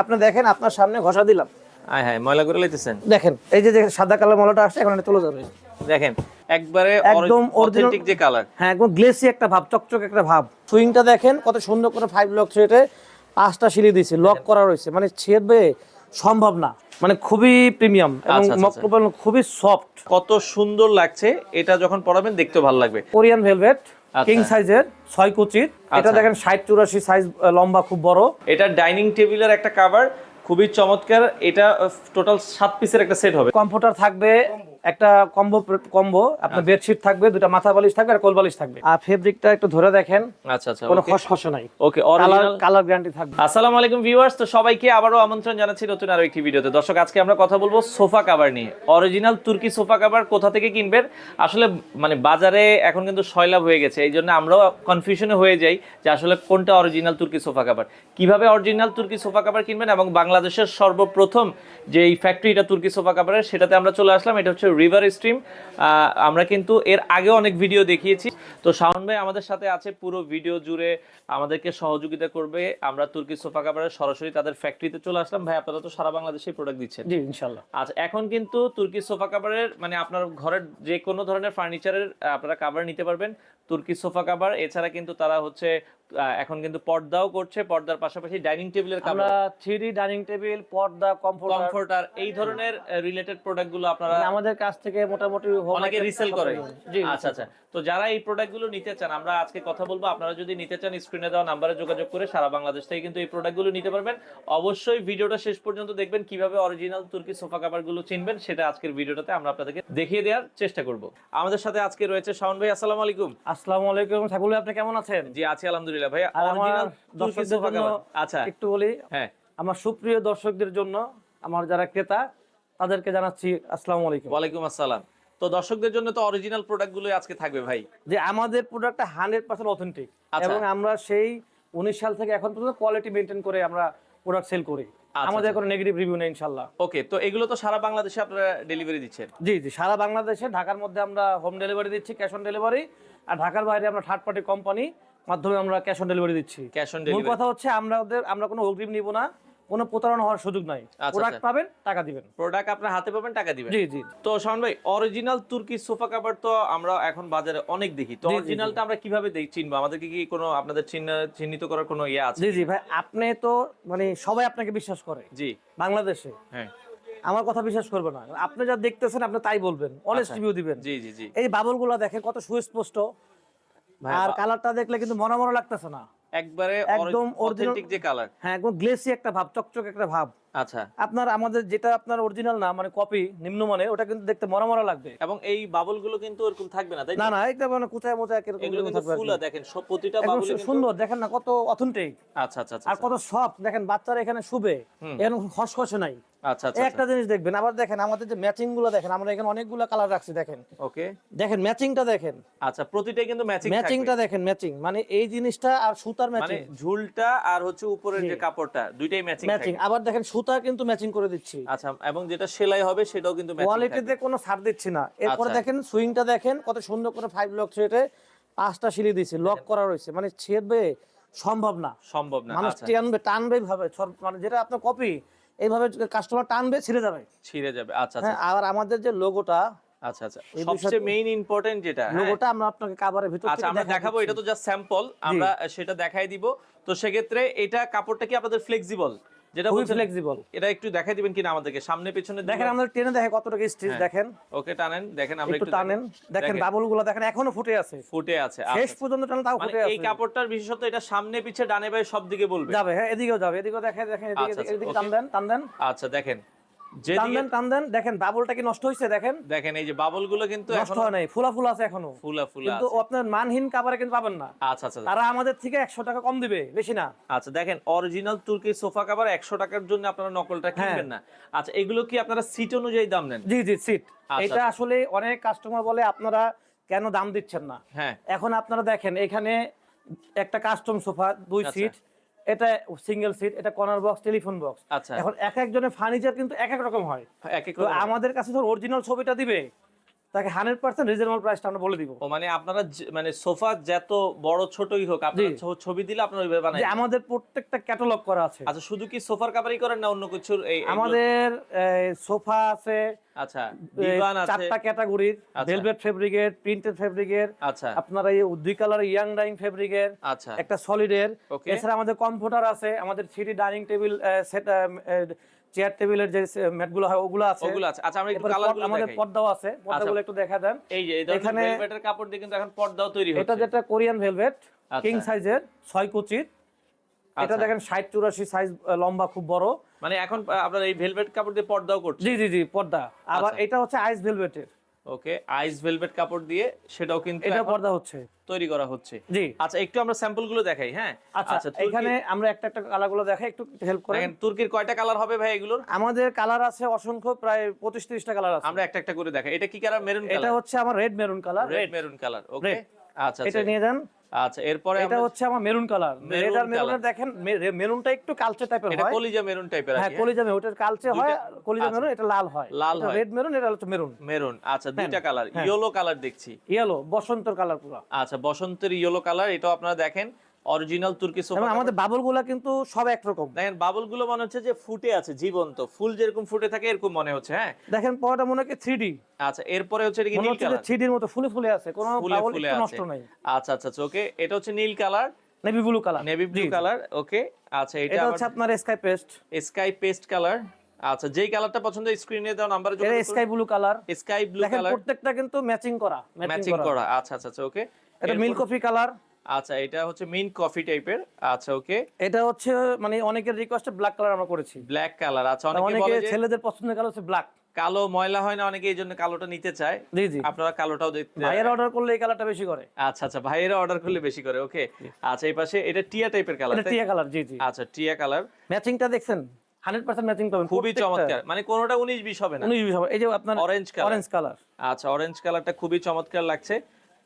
আপনি দেখেন আপনার সামনে ঘষা দিলাম। আয় হ্যাঁ ময়লা করে লাইতেছেন? দেখেন এই যে সাদা কালার মলাটা আসছে এখন চলে যাবে। দেখেন একবারে একদম অথেন্টিক যে কালার হ্যাঁ একদম গ্লেসি একটা ভাব চকচক একটা ভাব। সুইংটা দেখেন কত সুন্দর করে ফাইভ লক থ্রেটে পাঁচটা সিলি দিয়েছে লক করা রয়েছে। মানে ছেড়বে সম্ভব না। মানে খুবই প্রিমিয়াম এবং আচ্ছা, আচ্ছা, খুবই সফট কত সুন্দর লাগছে এটা যখন পরাবেন দেখতে ভালো লাগবে। কোরিয়ান ভেলভেট আচ্ছা। কিং সাইজের ছয় কুচির। এটা আচ্ছা। দেখেন ষাট চুরাশি সাইজ লম্বা খুব বড়। এটা ডাইনিং টেবিলের একটা কাভার খুবই চমৎকার। এটা টোটাল সাত পিসের একটা সেট হবে। কম্পিউটার থাকবে একটা কম্বো কম্বো আচ্ছা। আপনার বেডশিট থাকবে দুটা মাথা বালিশ থাকবে আর কোল বালিশ থাকবে। আর ফেব্রিকটা একটু ধরে দেখেন আচ্ছা আচ্ছা কোনো খসখসে নাই। ওকে অরিজিনাল কালার গ্যারান্টি থাকবে। আসসালামু আলাইকুম ভিউয়ার্স তো সবাইকে আবারও আমন্ত্রণ জানাচ্ছি নতুন আরও একটি ভিডিওতে দর্শক আজকে আমরা কথা বলব সোফা কাভার নিয়ে। অরিজিনাল তুর্কি সোফা কাভার কোথা থেকে কিনবেন? আসলে মানে বাজারে এখন কিন্তু সয়লাভ হয়ে গেছে এই জন্য আমরাও কনফিউশনে হয়ে যাই যে আসলে কোনটা অরিজিনাল তুর্কি সোফা কাভার কীভাবে অরিজিনাল তুর্কি সোফা কাভার কিনবেন এবং বাংলাদেশের সর্বপ্রথম যে এই ফ্যাক্টরিটা তুর্কি সোফা কাভারের সেটাতে আমরা চলে আসলাম এটা হচ্ছে রিভার স্ট্রিম আমরা কিন্তু এর আগে অনেক ভিডিও দেখিয়েছি। তো শাওন ভাই আমাদের সাথে আছে পুরো ভিডিও জুড়ে আমাদেরকে সহযোগিতা করবে। আমরা তুর্কি সোফা কাভারের সরাসরি তাদের ফ্যাক্টরিতে চলে আসলাম। ভাই আপনারা তো সারা বাংলাদেশে প্রোডাক্ট দিচ্ছেন। জি ইনশাল্লাহ। আচ্ছা এখন কিন্তু তুর্কি সোফা কাভারের মানে আপনার ঘরের যে কোনো ধরনের ফার্নিচারের আপনারা কাভার নিতে পারবেন। তুর্কি সোফা কাভার এছাড়া কিন্তু তারা হচ্ছে এখন কিন্তু পর্দাও করছে পর্দার পাশাপাশি ডাইনিং টেবিলের আমরা থ্রি ডাইনিং টেবিল পর্দা কমফোর্ট কমফোর্টার এই ধরনের রিলেটেড প্রোডাক্টগুলো আপনারা আমাদের কাছ থেকে মোটামুটি অনেকে রিসেল করে। জি আচ্ছা আচ্ছা। তো যারা এই প্রোডাক্টগুলো নিতে চান আমরা আজকে কথা বলব। আপনারা যদি নিতে চান স্ক্রিনে দেওয়া নাম্বারে যোগাযোগ করে সারা বাংলাদেশ থেকে কিন্তু এই প্রোডাক্টগুলো নিতে পারবেন। অবশ্যই ভিডিওটা শেষ পর্যন্ত দেখবেন কীভাবে অরিজিনাল তুর্কি সোফা কাভারগুলো চিনবেন সেটা আজকের ভিডিওটাতে আমরা আপনাদেরকে দেখিয়ে দেওয়ার চেষ্টা করব। আমাদের সাথে আজকে রয়েছে শাওন ভাই আসসালামু আলাইকুম। আসসালামু আলাইকুম। সাইফুল আপনি কেমন আছেন? জি আছি আলহামদুলিল্লাহ। ভাই অরিজিনাল দর্শকদের জন্য আচ্ছা। একটু বলি হ্যাঁ। আমার সুপ্রিয় দর্শকদের জন্য আমার যারা ক্রেতা তাদেরকে জানাচ্ছি আসসালামু আলাইকুম। ওয়ালাইকুম আসসালাম। তো দর্শকদের জন্য তো অরিজিনাল প্রোডাক্টগুলোই আজকে থাকবে ভাই। যে আমাদের প্রোডাক্টটা হান্ড্রেড পার্সেন্ট অথেন্টিক। এবং আমরা সেই উনিশ সাল থেকে এখন পর্যন্ত কোয়ালিটি মেনটেন করে আমরা প্রোডাক্ট সেল করি। আচ্ছা, আমাদের আচ্ছা। কোনো নেগেটিভ রিভিউ নেই ইনশাল্লাহ ওকে তো এগুলো তো সারা বাংলাদেশে আপনারা ডেলিভারি দিচ্ছেন? জি জি সারা বাংলাদেশে ঢাকার মধ্যে আমরা হোম ডেলিভারি দিচ্ছি ক্যাশ অন ডেলিভারি আর ঢাকার বাইরে আমরা থার্ড পার্টি কোম্পানি মাধ্যমে আমরা ক্যাশ অন ডেলিভারি দিচ্ছি। ক্যাশ অন ডেলিভারি কথা হচ্ছে আমরা ওদের আমরা কোনো অগ্রিম নিব না কোনো প্রতারণা হওয়ার সুযোগ নাই। আচ্ছা, প্রোডাক্ট আচ্ছা। পাবেন টাকা দিবেন। প্রোডাক্ট আপনার হাতে পাবেন টাকা দিবেন। জি জি। তো শাওন ভাই অরিজিনাল তুর্কি সোফা কাভার তো আমরা এখন বাজারে অনেক দেখি। তো অরিজিনালটা আমরা কীভাবে দেখ চিনবো? আমাদেরকে কি কোনো আপনাদের চিহ্নিত করার কোনো ইয়ে আছে জি জি ভাই আপনি তো মানে সবাই আপনাকে বিশ্বাস করে। জি। বাংলাদেশে। হ্যাঁ। আমার কথা বিশ্বাস করবে না। আপনি যা দেখতেছেন আপনি তাই বলবেন। অনেস্ট আচ্ছা। রিভিউ দিবেন। জি জি জি। এই বাবলগুলো দেখেন কত সুস্পষ্ট। আর কালারটা দেখলে কিন্তু মনে মনে লাগতেছে না। একবারে একদম অথেন্টিক যে কালার হ্যাঁ একদম গ্লেসি একটা ভাব চকচকে একটা ভাব। আচ্ছা। আপনার আমাদের যেটা আপনার অরিজিনাল না মানে কপি নিম্নমানের ওটা কিন্তু দেখতে মরা মরা লাগবে। এবং এই বাবলগুলো কিন্তু এরকম থাকবে না তাই না না এটা মানে কোথায় এগুলো কিন্তু কি। ফুলা দেখেন সব প্রতিটা বাবল সুন্দর দেখেন না কত অথেন্টিক আচ্ছা আচ্ছা আচ্ছা আর কত সফট দেখেন বাচ্চারা এখানে শুবে। এরকম খসখসে নাই। আচ্ছা আচ্ছা একটা জিনিস দেখবেন আবার দেখেন আমাদের যে ম্যাচিংগুলো দেখেন আমরা এখানে অনেকগুলো কালার রাখছি দেখেন। ওকে। দেখেন ম্যাচিংটা দেখেন। আচ্ছা প্রতিটাই কিন্তু ম্যাচিং ম্যাচিংটা দেখেন ম্যাচিং মানে এই জিনিসটা আর সুতার মানে ম্যাচিং ঝুলটা আর হচ্ছে উপরের যে কাপড়টা দুইটাই ম্যাচিং ম্যাচিং আবার দেখেন সুতা কিন্তু ম্যাচিং করে দিচ্ছি। আচ্ছা এবং যেটা সেলাই হবে সেটাও কিন্তু ম্যাচিং কোয়ালিটিতে কোনো ছাড় দিচ্ছি না। এরপরে আচ্ছা। দেখেন সুইংটা দেখেন কত সুন্দর করে ফাইভ লক থ্রেটে পাঁচটা সিলি দিয়েছি। লক করা রয়েছে। মানে ছেড়বে সম্ভব না। সম্ভব না মানুষ আচ্ছা। টানবে টানবে ভাবে। মানে যেটা আপনার কপি এইভাবে কাস্টমার টানবে ছিঁড়ে যাবে। ছিঁড়ে যাবে। আচ্ছা আচ্ছা। হ্যাঁ আর আমাদের যে লোগোটা আচ্ছা আচ্ছা। সবচেয়ে মেইন ইম্পর্টেন্ট যেটা হ্যাঁ। লোগোটা আমরা আপনাকে কাভারের ভিতর আচ্ছা আমরা দেখাবো এটা তো জাস্ট স্যাম্পল আমরা সেটা দেখাই দিব। তো সেক্ষেত্রে এটা কাপড়টা কি আপনাদের ফ্লেক্সিবল যেটা খুবই ফ্লেক্সিবল এটা একটু দেখাই দিবেন কিনা আমাদেরকে? সামনে পেছনে দেখেন আমাদের টেনে দেখে স্টিচ হ্যাঁ। দেখেন। ওকে টানেন দেখেন আমরা একটু টানেন। দেখেন বাবলগুলো দেখেন এখনও ফুটে আছে। ফুটে আছে শেষ আচ্ছা। পর্যন্ত টানেন তাও ফুটে আছে। এই কাপড়টার বিশেষত এটা সামনে পিছে ডানে বাই সব দিকে বলবে। যাবে হ্যাঁ এদিকেও যাবে এদিকেও দেখেন দেখেন এদিকে আচ্ছা, আচ্ছা, এদিকে টান দেন টান দেন। আচ্ছা দেখেন। টান টান দেন। দেখেন বাবলটা কি নষ্ট হয়েছে দেখেন। দেখেন এই যে বাবল কিন্তু নষ্ট হয় নাই ফুলা ফুলা আছে এখনও। ফুলা ফুলা কিন্তু আপনার মানহীন কাভারে কিন্তু পাবেন না। আচ্ছা আচ্ছা তারা আমাদের থেকে একশো টাকা কম দিবে বেশি না। আচ্ছা দেখেন অরিজিনাল তুর্কি সোফা কাভার একশো টাকার জন্য আপনারা নকলটা কিনবেন না। আচ্ছা এগুলো কি আপনারা সিট অনুযায়ী দাম নেন? জি জি সিট আচ্ছা, এটা আচ্ছা। আসলে অনেক কাস্টমার বলে আপনারা কেন দাম দিচ্ছেন না? হ্যাঁ। এখন আপনারা দেখেন এখানে একটা কাস্টম সোফা দুই আচ্ছা। সিট এটা সিঙ্গেল সিট এটা কর্নার বক্স টেলিফোন বক্স আচ্ছা। এখন এক একজনের ফার্নিচার কিন্তু এক এক রকম হয়। এক এক আমাদের কাছে ধর অরিজিনাল ছবিটা দিবে। তাকে হান্ড্রেড পার্সেন্ট রিজনেবল প্রাইসটা আমরা বলে দিব। মানে আপনারা মানে সোফা যত বড় ছোটই হোক আপনারা ছবি দিলে আপনারা ওইভাবে বানাই আমাদের প্রত্যেকটা ক্যাটালগ করা আছে। আচ্ছা শুধু কি সোফার কাভারই করেন না অন্য কিছুর এই আমাদের সোফা আছে আচ্ছা দিবান আছে। চারটা ক্যাটাগরির। ভেলভেট ফেব্রিকের প্রিন্টেড ফেব্রিকের আচ্ছা। আপনার এই দুই কালার ইয়াং ডাইং ফেব্রিকের আচ্ছা। একটা সলিডের এছাড়া আমাদের কমফোর্টার আছে আমাদের three dining table set chair টেবিলের যে ম্যাটগুলো হয় ওগুলো আছে। ওগুলো আছে। আচ্ছা আমরা একটু কালার কালারগুলো আমাদের পর্দাও আছে। পর্দাগুলো একটু দেখা দেন। এই যে এখানে- ভেলভেটের কাপড় দিয়ে কিন্তু এখন পর্দাও তৈরি হচ্ছে। এটা যেটা কোরিয়ান ভেলভেট আচ্ছা। কিং সাইজের 6 কুচির। এটা আচ্ছা। দেখেন ষাট চুরাশি সাইজ লম্বা খুব বড়। মানে এখন আপনারা আপনার এই ভেলভেট কাপড় দিয়ে পর্দাও করছে জি জি জি পর্দা আবার আচ্ছা। এটা হচ্ছে আইস ভেলভেটের ওকে আইস ভেলভেট কাপড় দিয়ে সেটাও কিন্তু এটা পর্দা হচ্ছে। তৈরি করা হচ্ছে। জি। আচ্ছা একটু আমরা স্যাম্পলগুলো দেখাই হ্যাঁ? আচ্ছা এখানে আমরা একটা একটা কালারগুলো দেখাই একটু হেল্প করেন। তুর্কির কয়টা কালার হবে ভাই এগুলোর? আমাদের কালার আছে অসংখ্য প্রায় পঁচিশ ত্রিশটা কালার আছে। আমরা একটা একটা করে দেখাই। এটা কি কালার? মেরুন এটা কালার? হচ্ছে আমার red maroon colour. Red maroon colour okay আচ্ছা এটা আচ্ছা। নিয়ে যান। আচ্ছা এরপরে এটা হচ্ছে আমার মেরুন কালার। রেড আর মেরুনের দেখেন মেরুনটা একটু কালচে টাইপের এটা হয়। কলিজা মেরুন টাইপের হ্যাঁ কলিজা মেরুন ওটার কালচে হয় কলিজা আচ্ছা। মেরুন এটা লাল হয়। লাল হয়। রেড মেরুন এটা হচ্ছে মেরুন। মেরুন আচ্ছা দুইটা কালার হ্যাঁ। ইয়েলো কালার দেখছি। ইয়েলো বসন্তর কালার পুরো। আচ্ছা বসন্তের ইয়েলো কালার এটাও আপনারা দেখেন। অরিজিনাল তুর্কি সোফা আমাদের বাবলগুলা কিন্তু সব একরকম। দেখেন বাবলগুলো মনে হচ্ছে যে ফুটে আছে জীবন্ত। ফুল যেরকম ফুটে থাকে এরকম মনে হচ্ছে হ্যাঁ? দেখেন পরটা মনে হয় থ্রি ডি আচ্ছা এরপরে হচ্ছে এটা কি নীল কালার থ্রি ডির মতো ফুলে ফুলে আছে কোনো ফুলে বাবল নষ্ট নাই। আচ্ছা আচ্ছা আচ্ছা ওকে এটা হচ্ছে নীল colour navy blue colour navy blue colour okay আচ্ছা এটা এটা হচ্ছে আপনার sky paste sky paste colour আচ্ছা যেই কালারটা পছন্দ স্ক্রিনে দেওয়া নাম্বারে এটা sky blue colour sky blue দেখেন কালার প্রত্যেকটা কিন্তু ম্যাচিং করা ম্যাচিং করা। আচ্ছা আচ্ছা আচ্ছা ওকে এটা মিল্ক কফি কালার আচ্ছা এটা হচ্ছে মিন কফি টাইপের আচ্ছা ওকে এটা হচ্ছে মানে অনেকের রিকোয়েস্টে ব্ল্যাক কালার আমরা করেছি। ব্ল্যাক কালার আচ্ছা অনেকে ছেলেদের পছন্দের কালার হচ্ছে ব্ল্যাক কালো ময়লা হয় না অনেকে এই জন্য কালোটা নিতে চায়। জি জি। আপনারা কালোটাও দেখতে ভাইয়ের অর্ডার করলে এই কালারটা বেশি করে। আচ্ছা আচ্ছা ভাইয়েরা অর্ডার করলে বেশি করে ওকে আচ্ছা এই পাশে এটা টিয়া টাইপের কালার এটা টিয়া কালার জি জি। আচ্ছা টিয়া কালার ম্যাচিংটা দেখছেন? হান্ড্রেড পার্সেন্ট ম্যাচিং পাবেন। খুবই চমৎকার। মানে কোনোটা উনিশ বিশ হবে না। উনিশ বিশ হবে। এই যে আপনার অরেঞ্জ কালার অরেঞ্জ কালার আচ্ছা অরেঞ্জ কালারটা খুবই চমৎকার লাগছে।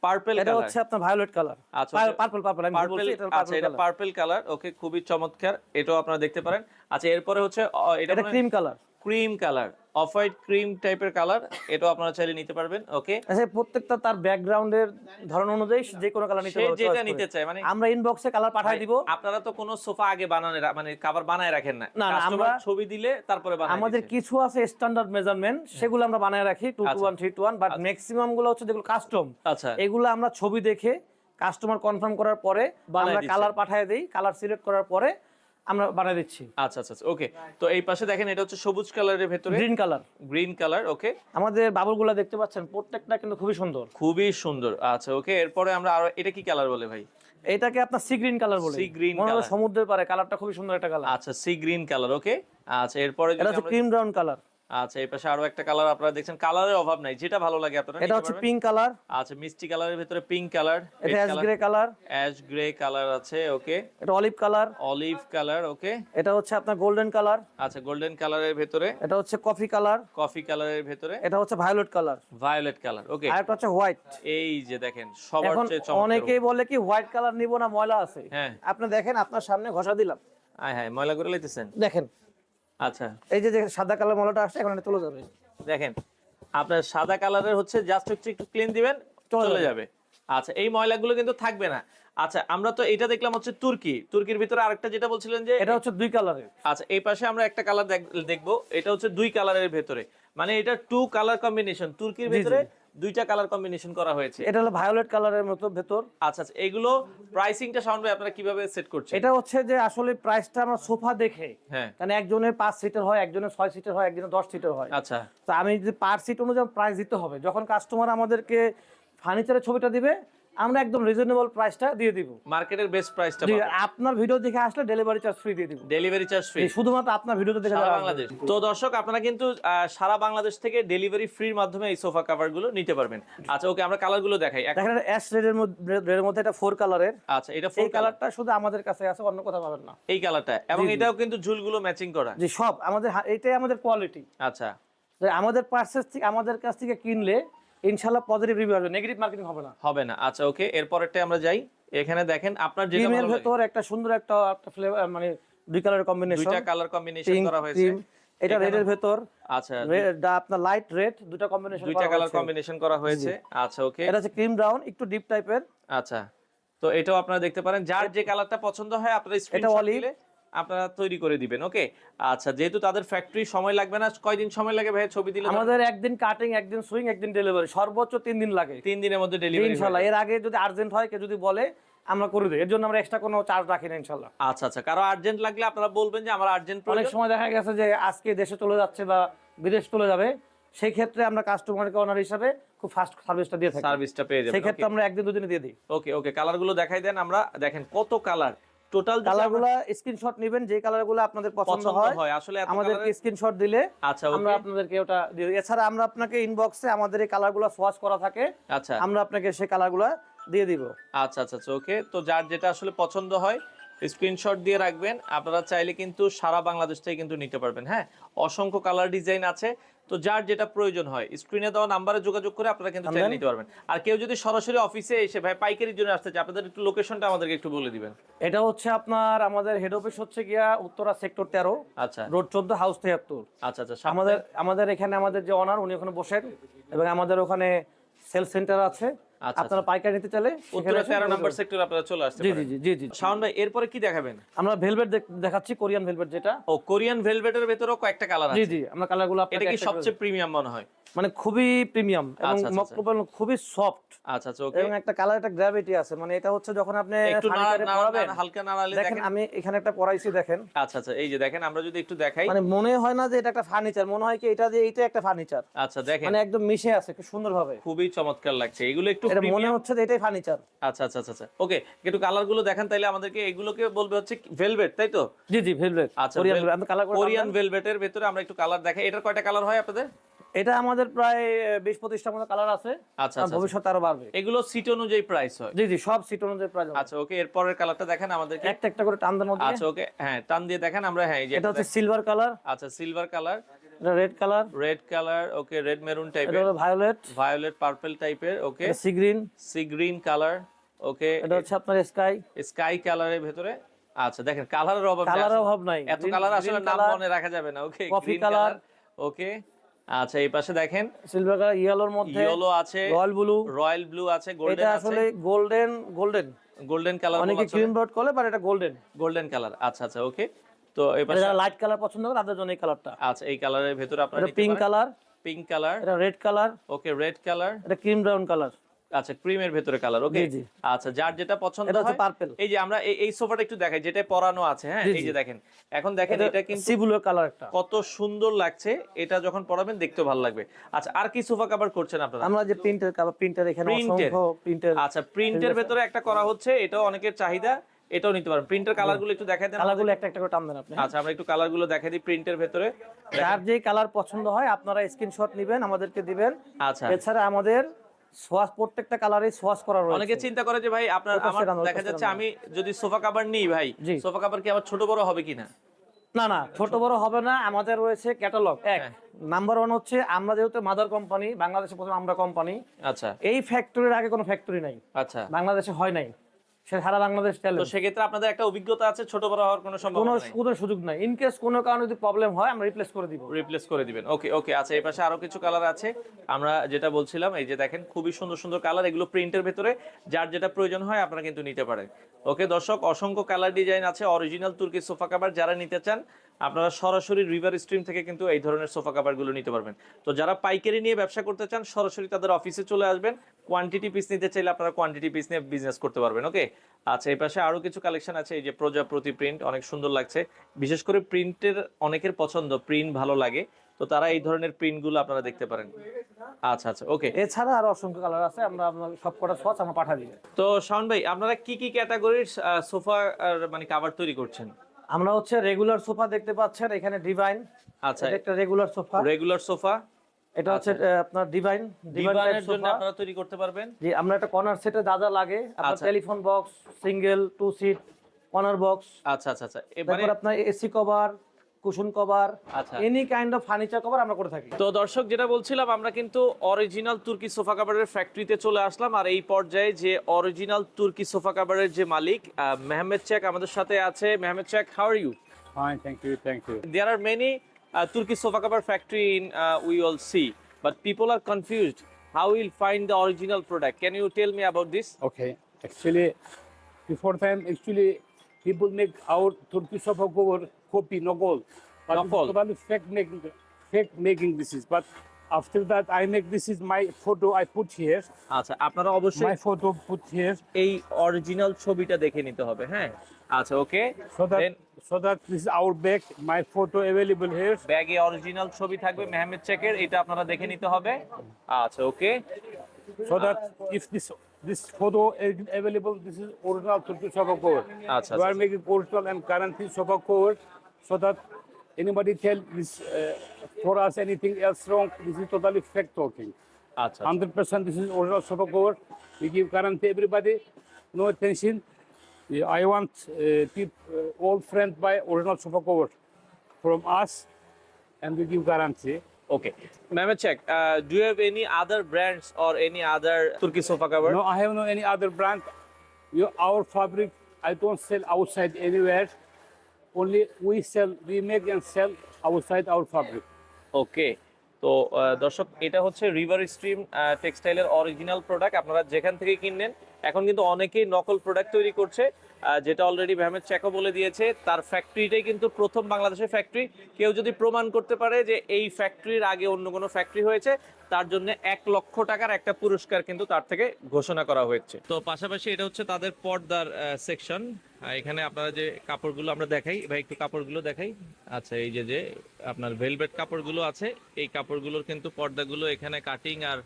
পার্পল এটা কালার হচ্ছে আপনার ভায়োলেট কালার আচ্ছা, পার্পল পার্পল আমি বলছি এটা আচ্ছা এটা পার্পল কালার ওকে খুবই চমৎকার এটাও আপনারা দেখতে পারেন। আচ্ছা এরপরে হচ্ছে এটা cream colour cream colour off white cream টাইপের কালার এটাও আপনারা চাইলে নিতে পারবেন ওকে? আচ্ছা প্রত্যেকটা তার ব্যাকগ্রাউন্ডের ধরন অনুযায়ী যে কোনো কালার নিতে সে পারবে যেটা নিতে চায় মানে আমরা ইনবক্সে কালার পাঠিয়ে দিব। আপনারা তো কোনো সোফা আগে বানানে মানে কাভার বানায় রাখেন না। না, আমরা- ছবি দিলে তারপরে বানায় আমাদের কিছু আছে স্ট্যান্ডার্ড মেজারমেন্ট সেগুলো আমরা বানায় রাখি two two one three two one but ম্যাক্সিমামগুলো হচ্ছে যেগুলো কাস্টম আচ্ছা। এগুলো আমরা ছবি দেখে কাস্টমার কনফার্ম করার পরে আমরা কালার পাঠিয়ে দিই কালার সিলেক্ট করার পরে আমরা বানিয়ে দিচ্ছি। আচ্ছা আচ্ছা ওকে তো এই পাশে দেখেন এটা হচ্ছে সবুজ কালারের ভেতরে। Green colour green colour okay আমাদের বাবুলগুলো দেখতে পাচ্ছেন প্রত্যেকটা কিন্তু খুবই সুন্দর। খুবই সুন্দর আচ্ছা ওকে এরপরে আমরা আরও এটা কি কালার বলে ভাই? এটাকে আপনার সি গ্রিন কালার বলে। সি গ্রিন কালার সমুদ্রের পারে কালারটা খুবই সুন্দর একটা কালার আচ্ছা সি গ্রিন কালার ওকে আচ্ছা এরপরে এটা হচ্ছে ক্রিম ব্রাউন কালার আচ্ছা এই পাশে আরও একটা কালার আপনারা দেখছেন। কালারের অভাব নাই। যেটা ভালো লাগে আপনারা এটা হচ্ছে পিঙ্ক কালার আচ্ছা মিষ্টি কালারের ভিতরে পিঙ্ক কালার এটা ash grey colour ash grey colour আছে ওকে এটা olive colour olive colour okay এটা হচ্ছে আপনার গোল্ডেন কালার আচ্ছা গোল্ডেন কালারের ভেতরে। এটা হচ্ছে কফি কালার কফি কালারের ভেতরে। এটা হচ্ছে violet colour violet colour okay আর একটা হচ্ছে হোয়াইট এই যে দেখেন সবার চেয়ে চমৎকার অনেকেই বলে কি হোয়াইট কালার নিব না ময়লা আছে। হ্যাঁ। আপনি দেখেন আপনার সামনে ঘষা দিলাম। আয় হায় ময়লা করে লাইতেছেন দেখেন আচ্ছা। এই যে যে সাদা কালার ময়লাটা আসছে এখন চলে যাবে। দেখেন আপনার সাদা কালারের হচ্ছে জাস্ট একটু একটু ক্লিন দিবেন চলে চলে যাবে। আচ্ছা এই ময়লাগুলো কিন্তু থাকবে না। আচ্ছা আমরা তো এটা দেখলাম হচ্ছে তুর্কি। তুর্কির ভিতরে আরেকটা যেটা বলছিলেন যে এটা হচ্ছে দুই কালারের। আচ্ছা এই পাশে আমরা একটা কালার দেখব। এটা হচ্ছে দুই কালারের ভেতরে। মানে এটা টু কালার কম্বিনেশন তুর্কির ভিতরে দুইটা কালার কম্বিনেশন করা হয়েছে। এটা হলো ভায়োলেট কালারের মতো ভেতর। আচ্ছা আচ্ছা এগুলো প্রাইসিংটা সাউন্ড ভাই আপনারা কীভাবে সেট করছেন? এটা হচ্ছে যে আসলে প্রাইসটা আমরা সোফা দেখে হ্যাঁ। মানে একজনের পাঁচ সিটের হয় একজনের ছয় সিটের হয় একজনের দশ সিটার হয়। আচ্ছা। তো আমি যে পার সিট অনুযায়ী প্রাইস দিতে হবে যখন কাস্টমার আমাদেরকে ফার্নিচারের ছবিটা দিবে আমরা একদম রিজনেবল প্রাইসটা দিয়ে দিব। মার্কেটের বেস্ট প্রাইসটা আপনার ভিডিও দেখে আসলে ডেলিভারি চার্জ ফ্রি দিয়ে দিব। ডেলিভারি চার্জ ফ্রি শুধুমাত্র আপনার ভিডিওতে দেখে সারা বাংলাদেশ। তো দর্শক আপনারা কিন্তু সারা বাংলাদেশ থেকে ডেলিভারি ফ্রির মাধ্যমে এই সোফা কভারগুলো নিতে পারবেন। আচ্ছা ওকে আমরা কালারগুলো দেখাই। দেখেন অ্যাশ রেডের মধ্যে রেডের মধ্যে এটা ফোর কালারের আচ্ছা এটা ফোর কালার কালারটা শুধু আমাদের কাছে আছে অন্য কোথাও পাবেন না। এই কালারটা এবং এটাও কিন্তু ঝুলগুলো ম্যাচিং করা। জি সব। আমাদের এটাই আমাদের কোয়ালিটি আচ্ছা। আমাদের পার্সেস থেকে আমাদের কাছ থেকে কিনলে ইনশাল্লাহ পজিটিভ রিভিউ আসবে নেগেটিভ মার্কেটিং হবে না। হবে না। আচ্ছা ওকে এরপরেরটা আমরা যাই। এখানে দেখেন আপনার যেটা ভালো। ভেতর একটা সুন্দর একটা একটা ফ্লেভার মানে দুই কালারের কম্বিনেশন দুইটা কালার কম্বিনেশন করা হয়েছে। এটা এখানে- রেডের ভেতর। আচ্ছা আপনার লাইট রেড দুটো কম্বিনেশন দুইটা কালার কম্বিনেশন করা হয়েছে। আচ্ছা ওকে এটা হচ্ছে ক্রিম ব্রাউন একটু ডিপ টাইপের আচ্ছা তো এটাও আপনারা দেখতে পারেন। যার যে কালারটা পছন্দ হয় আপনারা স্ক্রিনশট। দিলে আপনারা তৈরি করে দিবেন ওকে আচ্ছা যেহেতু তাদের ফ্যাক্টরি সময় লাগবে না কয়দিন সময় লাগে ভাই ছবি দিলে? আমাদের একদিন কাটিং একদিন সুইং একদিন ডেলিভারি সর্বোচ্চ তিন দিন লাগে। তিন দিনের মধ্যে ডেলিভারি ইনশাল্লাহ এর আগে যদি আর্জেন্ট হয় কেউ যদি বলে আমরা করে দিই এর জন্য আমরা এক্সট্রা কোনো চার্জ রাখি না ইনশাল্লাহ। আচ্ছা আচ্ছা কারও আর্জেন্ট লাগলে আপনারা বলবেন যে আমার আর্জেন্ট অনেক সময় দেখা গেছে যে আজকে দেশে চলে যাচ্ছে বা বিদেশ চলে যাবে সেই ক্ষেত্রে আমরা কাস্টমারকে অনার হিসাবে খুব ফাস্ট সার্ভিসটা দিয়ে থাকি। সার্ভিসটা পেয়ে সেই ক্ষেত্রে আমরা একদিন দুদিনে দিয়ে দিই। ওকে ওকে কালারগুলো দেখাই দেন আমরা। দেখেন কত কালার টোটাল কালারগুলো স্ক্রিনশট নেবেন যে কালারগুলো আপনাদের পছন্দ হয় আসলে আমাদেরকে স্ক্রিনশট দিলে আচ্ছা আমরা আপনাদেরকে ওটা দিই। এছাড়া আমরা আপনাকে ইনবক্সে আমাদের এই কালারগুলো সোয়াচ করা থাকে আচ্ছা। আমরা আপনাকে সেই কালারগুলো দিয়ে দিব। আচ্ছা আচ্ছা আচ্ছা ওকে তো যার যেটা আসলে পছন্দ হয় স্ক্রিনশট দিয়ে রাখবেন। আপনারা চাইলে কিন্তু সারা বাংলাদেশ থেকে কিন্তু নিতে পারবেন হ্যাঁ? অসংখ্য কালার ডিজাইন আছে। তো যার যেটা প্রয়োজন হয় স্ক্রিনে দেওয়া নাম্বারে যোগাযোগ করে আপনারা কিন্তু চাইলে নিতে পারবেন। আর কেউ যদি সরাসরি অফিসে এসে ভাই পাইকারির জন্য আসতে চায় আপনাদের একটু লোকেশনটা আমাদেরকে একটু বলে দিবেন। এটা হচ্ছে আপনার আমাদের হেড অফিস হচ্ছে গিয়া উত্তরা সেক্টর তেরো আচ্ছা। রোড চোদ্দ হাউস তিয়াত্তর। আচ্ছা আচ্ছা আমাদের আমাদের এখানে আমাদের যে অনার উনি ওখানে বসেন। এবং আমাদের ওখানে সেল সেন্টার আছে। আপনারা পাইকারি নিতে চাইলে উত্তরা বলে সেক্টর আপনারা চলে আসতে পারেন জি জি জি জি। শাওন ভাই এরপরে কি দেখাবেন? আমরা ভেলভেট দেখাচ্ছি কোরিয়ান ভেলভেট যেটা। ও কোরিয়ান ভেলভেটের ভেতরেও কয়েকটা কালার জি আছে। জি আমরা কালারগুলো এটা আপনাকে কি সবচেয়ে প্রিমিয়াম মনে হয়? মানে খুবই প্রিমিয়াম এবং আচ্ছা, আচ্ছা, খুবই সফট। আচ্ছা আচ্ছা ওকে। এবং একটা কালার একটা গ্র্যাভিটি আছে। মানে এটা হচ্ছে যখন আপনি একটু নাড়া- ফার্নিচারে নাড়া- পরাবেন। নাড়া- হালকা নাড়ালে দেখেন আমি এখানে একটা পরাইছি দেখেন। আচ্ছা আচ্ছা এই যে দেখেন আমরা যদি একটু দেখাই। মানে মনে হয় না যে এটা একটা ফার্নিচার মনে হয় কি এটা যে এটা একটা ফার্নিচার আচ্ছা দেখেন। মানে একদম মিশে আছে খুব সুন্দর ভাবে খুবই চমৎকার লাগছে। এগুলো একটু এটা মনে হচ্ছে যে এটাই ফার্নিচার আচ্ছা আচ্ছা আচ্ছা আচ্ছা। ওকে একটু কালারগুলো দেখেন তাইলে আমাদেরকে এগুলোকে বলবে হচ্ছে ভেলভেট তাই তো? জি জি ভেলভেট আচ্ছা কোরিয়ান ভেলভেটের ভেতরে আমরা একটু কালার দেখাই। এটার কয়টা কালার হয় আপনাদের? এটা আমাদের প্রায় বিশ পঁচিশটার মতো কালার আছে। আচ্ছা আর আচ্ছা ভবিষ্যতে আরও বাড়বে। এগুলো সিট অনুযায়ী প্রাইস হয়? জি জি সব সিট অনুযায়ী প্রাইস আচ্ছা ওকে এরপরের কালারটা দেখেন আমাদেরকে। একটা একটা করে টান দেন আচ্ছা ওকে হ্যাঁ টান দিয়ে দেখেন আমরা হ্যাঁ এটা হচ্ছে সিলভার কালার আচ্ছা সিলভার কালার এটা red colour red colour okay red maroon এটা টাইপের হলো ভায়োলেট ভায়োলেট পার্পল টাইপের okay sea green sea green colour okay এটা হচ্ছে আপনার স্কাই স্কাই কালারের ভেতরে। আচ্ছা দেখেন কালারের অভাব কালার আসলে। অভাব নাই। এত কালার আসলে নাম মনে রাখা যাবে না ওকে Coffee color। ওকে আচ্ছা এই পাশে দেখেন। সিলভার কালার ইয়েলোর মধ্যে ইয়েলো আছে রয়্যাল ব্লু রয়্যাল ব্লু আছে গোল্ডেন আছে। আসলে গোল্ডেন গোল্ডেন গোল্ডেন কালার অনেকে ক্রিম ব্রাউন করে বাট এটা গোল্ডেন গোল্ডেন কালার আচ্ছা আচ্ছা ওকে তো এই পাশে যারা লাইট কালার পছন্দ করে তাদের জন্য এই কালারটা আচ্ছা এই কালারের ভেতরে আপনারা এটা পিঙ্ক কালার পিঙ্ক কালার এটা red colour okay red colour এটা ক্রিম ব্রাউন কালার আচ্ছা ক্রিমের ভেতরে কালার ওকে। আচ্ছা যার যেটা পছন্দ এটা হচ্ছে হয় পার্পল এই যে আমরা এই সোফাটা একটু দেখাই যেটা পরানো আছে হ্যাঁ? এই যে দেখেন এখন দেখেন এটা কিন্তু সিবুলের কালার একটা। কত সুন্দর লাগছে এটা যখন পরাবেন দেখতেও ভালো লাগবে। আচ্ছা আর কি সোফা কভার করছেন আপনারা? আমরা যে প্রিন্টের কালার প্রিন্টার এখানে অসংখ্য প্রিন্টের আচ্ছা প্রিন্টের ভেতরে একটা করা হচ্ছে এটাও অনেকের চাহিদা এটাও নিতে পারেন। প্রিন্টের কালারগুলো একটু দেখাই দেন কালারগুলো একটা একটা করে টান দেন আপনি আচ্ছা আমরা একটু কালারগুলো দেখাই দিই প্রিন্টের ভেতরে। যার যে কালার পছন্দ হয় আপনারা স্ক্রিনশট নেবেন আমাদেরকে দিবেন। আচ্ছা। এছাড়া আমাদের সোয়াস প্রত্যেকটা কালারে সোয়াস করা রয়েছে। অনেকে চিন্তা করে যে ভাই আপনার আমার দেখা যাচ্ছে আমি যদি সোফা কাভার নিই ভাই। সোফা কাভার কি আবার ছোট বড় হবে কিনা? না না ছোট বড় হবে না আমাদের রয়েছে ক্যাটালগ এক হ্যাঁ। নাম্বার ওয়ান হচ্ছে আমরা যেহেতু মাদার কোম্পানি বাংলাদেশে প্রথম আমরা কোম্পানি আচ্ছা। এই ফ্যাক্টরির আগে কোনো ফ্যাক্টরি নাই। আচ্ছা। বাংলাদেশে হয় নাই। সারা বাংলাদেশ তো সেক্ষেত্রে আপনাদের একটা অভিজ্ঞতা আছে ছোট বড় হওয়ার কোনো সম্ভাবনা কোনো সুযোগ নাই। ইন কেস কোনো কারণে যদি প্রবলেম হয় আমরা রিপ্লেস করে দিব। রিপ্লেস করে দিবেন। ওকে ওকে আচ্ছা এই পাশে আরও কিছু কালার আছে। আমরা যেটা বলছিলাম এই যে দেখেন খুবই সুন্দর সুন্দর কালার এগুলো প্রিন্টের ভেতরে। যার যেটা প্রয়োজন হয় আপনারা কিন্তু নিতে পারেন। ওকে দর্শক অসংখ্য কালার ডিজাইন আছে অরিজিনাল তুর্কি সোফা কাভার যারা নিতে চান আপনারা সরাসরি রিভার স্ট্রিম থেকে কিন্তু এই ধরনের সোফা কাভারগুলো নিতে পারবেন। তো যারা পাইকারি নিয়ে ব্যবসা করতে চান সরাসরি তাদের অফিসে চলে আসবেন। কোয়ান্টিটি পিস নিতে চাইলে আপনারা কোয়ান্টিটি পিস নিয়ে বিজনেস করতে পারবেন ওকে আচ্ছা এই পাশে আরও কিছু কালেকশন আছে এই যে প্রজাপতি প্রিন্ট অনেক সুন্দর লাগছে। বিশেষ করে প্রিন্টের অনেকের পছন্দ প্রিন্ট ভালো লাগে। তো তারা এই ধরনের প্রিন্টগুলো আপনারা দেখতে পারেন। আচ্ছা আচ্ছা ওকে এছাড়া আরও অসংখ্য কালার আছে আমরা সব কটা সোয়াচ আমরা পাঠা দিই। তো শাওন ভাই আপনারা কি কি ক্যাটাগরির সোফা মানে কাভার তৈরি করছেন? আমরা হচ্ছে রেগুলার সোফা দেখতে পাচ্ছেন এখানে ডিভাইন আচ্ছা এটা একটা রেগুলার সোফা রেগুলার সোফা এটা হচ্ছে আহ, আপনার ডিভাইন ডিভাইনের জন্য আপনারা তৈরি করতে পারবেন? জি আমরা একটা কর্নার সেটে দাদা লাগে আপনার আচ্ছা। Telephone box single two seat corner box আচ্ছা আচ্ছা আচ্ছা। এবারে আপনার AC cover cushion cover any kind of furniture cover আমরা করে থাকি। তো দর্শক যেটা বলছিলাম আমরা কিন্তু অরিজিনাল তুর্কি সোফা কাভারের ফ্যাক্টরিতে চলে আসলাম আর এই পর্যায়ে যে অরিজিনাল তুর্কি সোফা কাভারের যে মালিক মেহমেদ চেক আমাদের সাথে আছে। Mehmed Chek how are you fine thank you thank you there are many Turkey sofa cover factory in we all see but people are confused how will find the original product can you tell me about this okay actually before time actually people make out Turkey sofa cover copy, no gold. But it's Nokol. totally fake making, fake making this is. But after that, I make this is my photo I put here. আচ্ছা আপনারা অবশ্যই My photo put here. এই original ছবিটা দেখে নিতে হবে হ্যাঁ আচ্ছা okay So that so that this is our back. My photo available here. ব্যাগে অরিজিনাল ছবি থাকবে মেহমেদ চেকের এটা আপনারা দেখে নিতে হবে আচ্ছা okay So that if this this photo is available, this is original Turkish sofa cover. আচ্ছা, we are আচ্ছা। making original and guaranteed sofa cover, so that anybody tell this uh, for us anything else wrong, this is totally fake talking. 100% this is original Sofa cover. We give guarantee everybody, no attention. I want uh, uh, all friend by original Sofa cover from us and we give guarantee. Okay. Mehmet Check, uh, do you have any other brands or any other Turkish sofa cover? No, I have no any other brand. You, our fabric, I don't sell outside anywhere. Only we sell, we make and sell outside our fabric. Okay. তো দর্শক এটা হচ্ছে river stream টেক্সটাইলের original product আপনারা যেখান থেকে কিনলেন এখন কিন্তু অনেকেই নকল প্রোডাক্ট তৈরি করছে যেটা অলরেডি ভ্যামের চেকও বলে দিয়েছে, তার ফ্যাক্টরিটাই কিন্তু প্রথম বাংলাদেশের ফ্যাক্টরি কেউ যদি প্রমাণ করতে পারে যে এই ফ্যাক্টরির আগে অন্য কোনো ফ্যাক্টরি হয়েছে, তার জন্য এক লক্ষ টাকার একটা পুরস্কার কিন্তু তার থেকে ঘোষণা করা হয়েছে। তো পাশাপাশি এটা হচ্ছে তাদের পর্দার সেকশন এখানে আপনারা যে কাপড়গুলো আমরা দেখাই, ভাই একটু কাপড়গুলো দেখাই। আচ্ছা এই যে যে আপনার ভেলভেট কাপড়গুলো আছে, এই কাপড়গুলোর কিন্তু পর্দাগুলো এখানে কাটিং আর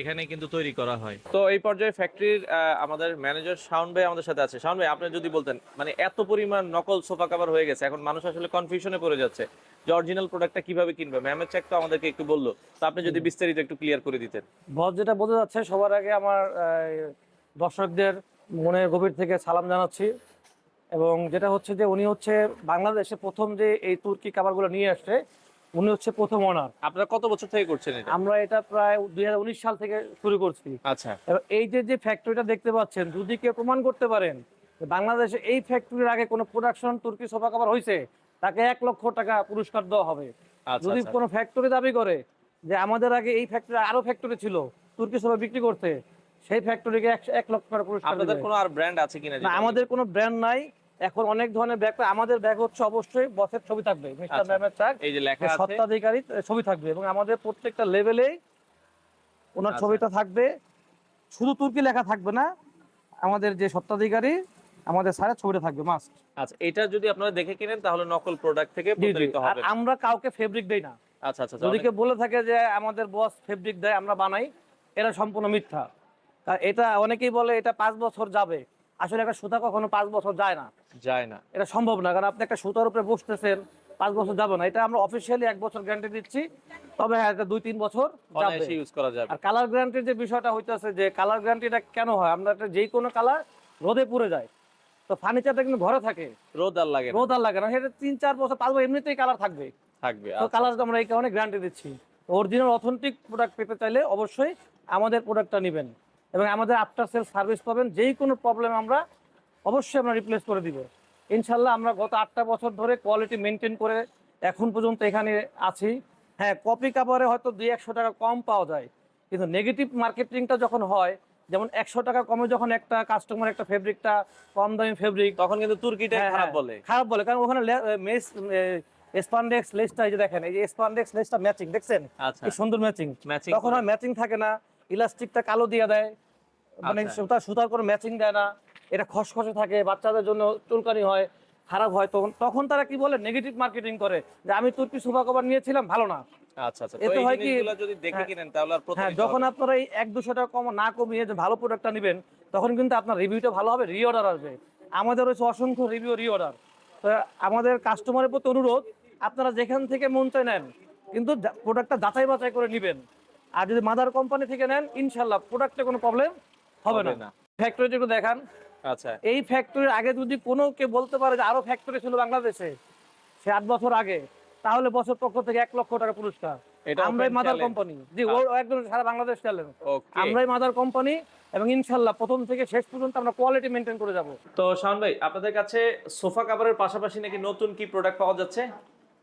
এখানে কিন্তু তৈরি করা হয়। তো এই পর্যায়ে ফ্যাক্টরির আমাদের ম্যানেজার শাওন ভাই আমাদের সাথে আছে। শাওন ভাই আপনি যদি বলতেন মানে এত পরিমাণ নকল সোফা কাভার হয়ে গেছে এখন মানুষ আসলে কনফিউশনে পড়ে যাচ্ছে যে অরিজিনাল প্রোডাক্টটা কীভাবে কিনবে? ম্যামের চেক তো আমাদেরকে একটু বলল তো আপনি যদি বিস্তারিত একটু ক্লিয়ার করে দিতেন। বস যেটা বোঝা যাচ্ছে সবার আগে আমার আহ, দর্শকদের মনের গভীর থেকে সালাম জানাচ্ছি। এবং যেটা হচ্ছে যে উনি হচ্ছে বাংলাদেশে প্রথম যে এই তুর্কি কাবারগুলো নিয়ে আসছে উনি হচ্ছে প্রথম ওনার আপনারা কত বছর থেকে করছেন এটা? আমরা এটা প্রায় দুই হাজার উনিশ সাল থেকে শুরু করছি। আচ্ছা। এই যে যে ফ্যাক্টরিটা দেখতে পাচ্ছেন যদি কেউ প্রমাণ করতে পারেন বাংলাদেশে এই ফ্যাক্টরির আগে কোনো প্রোডাকশন তুর্কি সোফা কাভার হয়েছে তাকে এক লক্ষ টাকা পুরস্কার দেওয়া হবে। আচ্ছা, যদি আচ্ছা। কোনো ফ্যাক্টরি দাবি করে যে আমাদের আগে এই ফ্যাক্টরি আরও ফ্যাক্টরি ছিল তুর্কি সোফা বিক্রি করতে সেই ফ্যাক্টরিকে এক- এক লক্ষ টাকা পুরস্কার আপনাদের কোনো আর ব্র্যান্ড আছে কিনা আমাদের কোনো ব্র্যান্ড নাই এখন অনেক ধরনের ব্যাগ আমাদের ব্যাগ হচ্ছে অবশ্যই বসের ছবি থাকবে মিস্টার আচ্ছা। ম্যামের চাক এই যে লেখা আছে। সত্ত্বাধিকারী ছবি থাকবে এবং আমাদের প্রত্যেকটা লেভেলেই ওনার আচ্ছা। ছবিটা থাকবে। শুধু তুর্কি লেখা থাকবে না আমাদের যে সত্ত্বাধিকারী আমাদের স্যারের ছবিটা থাকবে মাস্ট আচ্ছা এটা যদি আপনারা দেখে কিনেন তাহলে নকল প্রোডাক্ট থেকে প্রতারিত হবে আমরা কাউকে ফেব্রিক দেই না। আচ্ছা আচ্ছা যদি অনেক- কেউ বলে থাকে যে আমাদের বস ফেব্রিক দেয় আমরা বানাই এটা সম্পূর্ণ মিথ্যা। এটা অনেকেই বলে এটা পাঁচ বছর যাবে। আসলে একটা সুতা কখনো পাঁচ বছর যায় না। যায় না। এটা সম্ভব না কারণ আপনি একটা সুতার উপরে বসতেছেন পাঁচ বছর যাবে না। এটা আমরা অফিসিয়ালি এক বছর গ্যারান্টি দিচ্ছি তবে হ্যাঁ এটা দুই তিন বছর ইউজ করা যাবে। আর কালার গ্যারান্টির যে বিষয়টা হইতেছে যে কালার গ্যারান্টিটা কেন হয়? আমরা একটা যে কোনো কালার রোদে পুড়ে যায়। তো ফার্নিচারটা কিন্তু ঘরে থাকে। রোদ আর লাগে রোদ আর লাগে না। সেটা তিন চার বছর পাঁচ বছর এমনিতেই কালার থাকবে। থাকবে তো আচ্ছা। কালার আমরা এই কারণে গ্যারান্টি দিচ্ছি। অরিজিনাল অথেন্টিক প্রোডাক্ট পেতে চাইলে অবশ্যই আমাদের প্রোডাক্টটা নেবেন। এবং আমাদের আফটার সেল সার্ভিস পাবেন যেই কোনো প্রবলেম আমরা অবশ্যই আমরা রিপ্লেস করে দিব। ইনশাল্লাহ আমরা গত আটটা বছর ধরে কোয়ালিটি মেনটেন করে এখন পর্যন্ত এখানে আছি। হ্যাঁ কপি কাভারে হয়তো দুই একশো টাকা কম পাওয়া যায় কিন্তু নেগেটিভ মার্কেটিংটা যখন হয় যেমন একশো টাকা কমে যখন একটা কাস্টমার একটা ফেব্রিকটা কম দামি ফেব্রিক তখন কিন্তু তুর্কিটাই হ্যাঁ, খারাপ হ্যাঁ, বলে। খারাপ বলে কারণ ওখানে মেস স্পান্ডেক্স লেসটা এই যে দেখেন এই যে স্পান্ডেক্স লেসটা ম্যাচিং দেখছেন? আচ্ছা। সুন্দর ম্যাচিং Matching তখন আর ম্যাচিং থাকে না। ইলাস্টিকটা কালো দিয়ে দেয়। মানে আচ্ছা। সুতা সুতার করে ম্যাচিং দেয় না। এটা খসখসে থাকে বাচ্চাদের জন্য চুলকানি হয় খারাপ হয়। তখন তখন তারা কি বলে? নেগেটিভ মার্কেটিং করে। যে আমি তুর্কি সোফা কভার নিয়েছিলাম? ভালো না। আচ্ছা আচ্ছা। এতে হয় কি- যদি দেখে হ্যাঁ। কিনেন তাহলে আর হ্যাঁ যখন আপনারা এই এক দুশো টাকা কম না কমিয়ে যে ভালো প্রোডাক্টটা নেবেন তখন কিন্তু আপনার রিভিউটা ভালো হবে রিঅর্ডার আসবে। আমাদের রয়েছে অসংখ্য রিভিউ রিঅর্ডার তো আমাদের কাস্টমারের প্রতি অনুরোধ আপনারা যেখান থেকে মন চায় নেন কিন্তু প্রোডাক্টটা যাচাই বাছাই করে নেবেন। আর যদি মাদার কোম্পানি থেকে নেন ইনশাল্লাহ প্রোডাক্টে কোনো প্রবলেম হবে না। ফ্যাক্টরি একটু দেখান। আচ্ছা। এই ফ্যাক্টরির আগে যদি কোনো কে বলতে পারে যে আরও ফ্যাক্টরি ছিল বাংলাদেশে সে আট বছর আগে তাহলে বছর পক্ষ থেকে এক লক্ষ টাকা পুরস্কার। আমরাই মাদার কোম্পানি জি ও একদম সারা বাংলাদেশ চ্যালেঞ্জ আমরাই মাদার কোম্পানি এবং ইনশাল্লাহ প্রথম থেকে শেষ পর্যন্ত আমরা কোয়ালিটি মেনটেন করে যাব। তো শাওন ভাই আপনাদের কাছে সোফা কাভারের পাশাপাশি নাকি নতুন কি প্রোডাক্ট পাওয়া যাচ্ছে?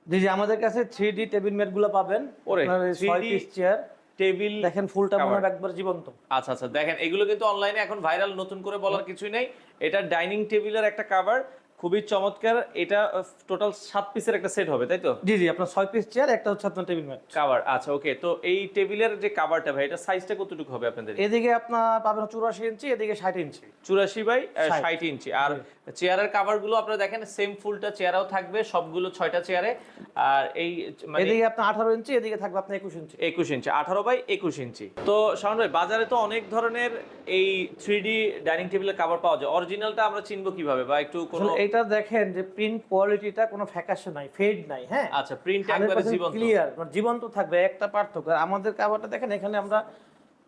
জি জি আমাদের কাছে থ্রি ডি টেবিল ম্যাটগুলো পাবেন। ওরে, আপনার এই 3D ছয় পিস চেয়ার টেবিল দেখেন ফুলটা মনে। হয় একবার জীবন্ত। আচ্ছা আচ্ছা দেখেন এগুলো কিন্তু অনলাইনে এখন ভাইরাল নতুন করে বলার কিছুই নেই। এটা ডাইনিং টেবিলের একটা কাভার খুবই চমৎকার। এটা টোটাল সাত পিসের একটা সেট হবে তাই তো? জি জি আপনার ছয় পিস চেয়ার একটা হচ্ছে আপনার টেবিল ম্যাট কাভার আচ্ছা ওকে তো এই টেবিলের যে কাভারটা ভাই এটা সাইজটা কতটুকু হবে আপনাদের? এদিকে আপনার পাবেন চুরাশি ইঞ্চি এদিকে ষাট ইঞ্চি চুরাশি বাই ষাট। ইঞ্চি আর চেয়ারের কাভারগুলো আপনারা দেখেন সেম ফুলটা চেয়ারও থাকবে সবগুলো ছয়টা চেয়ারে আর এই মানে এদিকে আপনার আঠারো ইঞ্চি এদিকে থাকবে আপনার একুশ ইঞ্চি একুশ ইঞ্চি আঠারো বাই একুশ ইঞ্চি তো শাওন ভাই বাজারে তো অনেক ধরনের এই থ্রি ডি ডাইনিং টেবিলের কাভার পাওয়া যায়। অরিজিনালটা আমরা চিনবো কীভাবে বা একটু কোনো এটা দেখেন যে প্রিন্ট কোয়ালিটিটা কোনো ফ্যাকাশে নাই ফেড নাই হ্যাঁ? আচ্ছা প্রিন্ট একবারে জীবন্ত। ক্লিয়ার জীবন্ত থাকবে একটা পার্থক্য। আমাদের কাভারটা দেখেন এখানে আমরা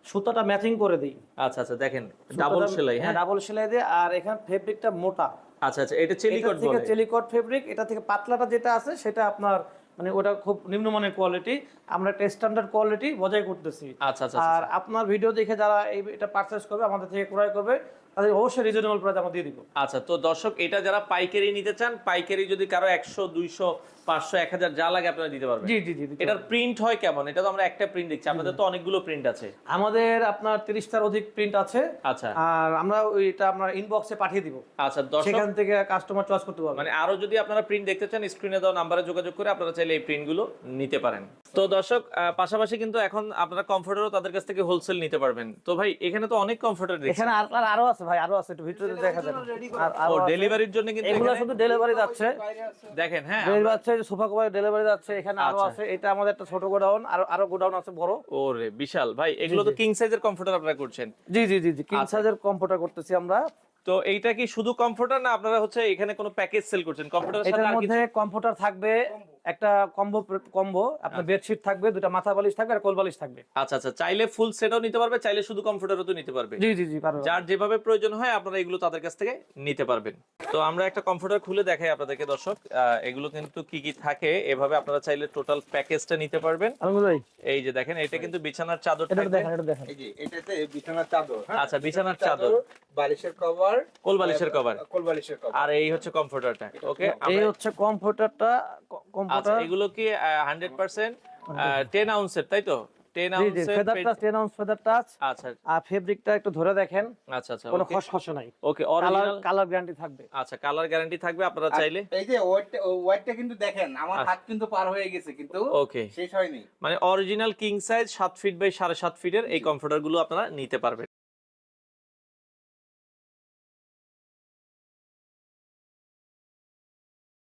সুতাটা ম্যাচিং করে দিই। আচ্ছা আচ্ছা দেখেন ডাবল সেলাই হ্যাঁ ডাবল সেলাই দিয়ে আর এখানে ফেব্রিকটা মোটা। আচ্ছা আচ্ছা এটা চেলিকট বলে। চেলিকট ফেব্রিক এটা থেকে পাতলাটা যেটা আছে সেটা আপনার মানে ওটা খুব নিম্নমানের কোয়ালিটি আমরা একটা স্ট্যান্ডার্ড কোয়ালিটি বজায় করতেছি। আচ্ছা আচ্ছা আর আপনার ভিডিও দেখে যারা এটা পারচেজ করবে আমাদের থেকে ক্রয় করবে। তাদের অবশ্যই রিজনেবল প্রাইস আমরা দিয়ে দিব। আচ্ছা তো দর্শক, এটা যারা পাইকারি নিতে চান, পাইকারি যদি কারও একশো, দুইশো পাঁচশো এক হাজার যা লাগে আপনারা দিতে পারবেন। জি জি জি এটার প্রিন্ট হয় কেমন? এটা তো আমরা একটা প্রিন্ট দেখছি। আপনাদের তো অনেকগুলো প্রিন্ট আছে। আমাদের আপনার তিরিশটার অধিক প্রিন্ট আছে। আচ্ছা। আর আমরা ওইটা আমরা ইনবক্সে পাঠিয়ে দিব। আচ্ছা সেখান থেকে কাস্টমার চয়েস করতে পারবে। মানে আরও যদি আপনারা প্রিন্ট দেখতে চান স্ক্রিনে দেওয়া নাম্বারে যোগাযোগ করে আপনারা চাইলে এই প্রিন্টগুলো নিতে পারেন। তো দর্শক পাশাপাশি কিন্তু এখন আপনারা কমফোর্টারও তাদের কাছ থেকে হোলসেল নিতে পারবেন। তো ভাই এখানে তো অনেক কমফোর্টার এখানে আর আর আরও আছে ভাই আরও আছে একটু ভিতরে দেখা যাবে। আর। ডেলিভারির জন্য কিন্তু এগুলো শুধু ডেলিভারি যাচ্ছে। দেখেন হ্যাঁ ডেলিভারি যাচ্ছে সোফা কভার ডেলিভারি যাচ্ছে এখানে আরও আচ্ছা। আছে এটা আমাদের একটা ছোট গোডাউন আর আরও গোডাউন আছে বড়। ওরে বিশাল। ভাই এগুলো তো কিং সাইজের কমফোর্টার আপনারা করছেন। জি জি জি জি কিং। সাইজের কম্পিউটার করতেছি আমরা। তো এইটা কি শুধু কমফোর্টার না আপনারা হচ্ছে এখানে কোনো প্যাকেজ সেল করছেন? কমফোর্টারের সাথে এটার মধ্যে কম্পিউটার থাকবে একটা কম্বো কম্বো আপনার বেডশিট থাকবে দুটা মাথা বালিশ থাকবে আর কোল বালিশ থাকবে। আচ্ছা আচ্ছা চাইলে ফুল সেটও নিতে পারবে চাইলে শুধু কমফোর্টারও তো নিতে পারবে। জি জি জি পারবে। যার যেভাবে প্রয়োজন হয় আপনারা এগুলো তাদের কাছ থেকে নিতে পারবেন। তো আমরা একটা কমফোর্টার খুলে দেখাই আপনাদেরকে দর্শক। এগুলো কিন্তু কি কি থাকে এভাবে আপনারা চাইলে টোটাল প্যাকেজটা নিতে পারবেন। আলমগীর ভাই এই যে দেখেন এটা কিন্তু বিছানার চাদর এটা দেখেন এটা দেখেন। এই যে এটাতে বিছানার চাদর হ্যাঁ? আচ্ছা বিছানার চাদর বালিশের কভার কোল বালিশের কভার কোল বালিশের কভার আর এই হচ্ছে কমফোর্টারটা ওকে এই হচ্ছে কম্পিউটারটা আচ্ছা এগুলো কি হান্ড্রেড পার্সেন্ট টেন আউন্সের তাই তো? টেন জি জি আউন্সের feather touch 10 ounce feather touch আচ্ছা। আর ফেব্রিকটা একটু ধরে দেখেন। আচ্ছা আচ্ছা কোনো ওকে নাই। Okay colour original colour guarantee থাকবে। আচ্ছা কালার গ্যারান্টি থাকবে আপনারা চাইলে। এই যে কিন্তু দেখেন আমার আচ্ছা। হাত কিন্তু পার হয়ে গেছে কিন্তু ওকে শেষ হয়নি। মানে অরিজিনাল কিং সাইজ সাত ফিট বাই সাড়ে সাত ফিটের এই কমফোর্টারগুলো আপনারা নিতে পারবেন।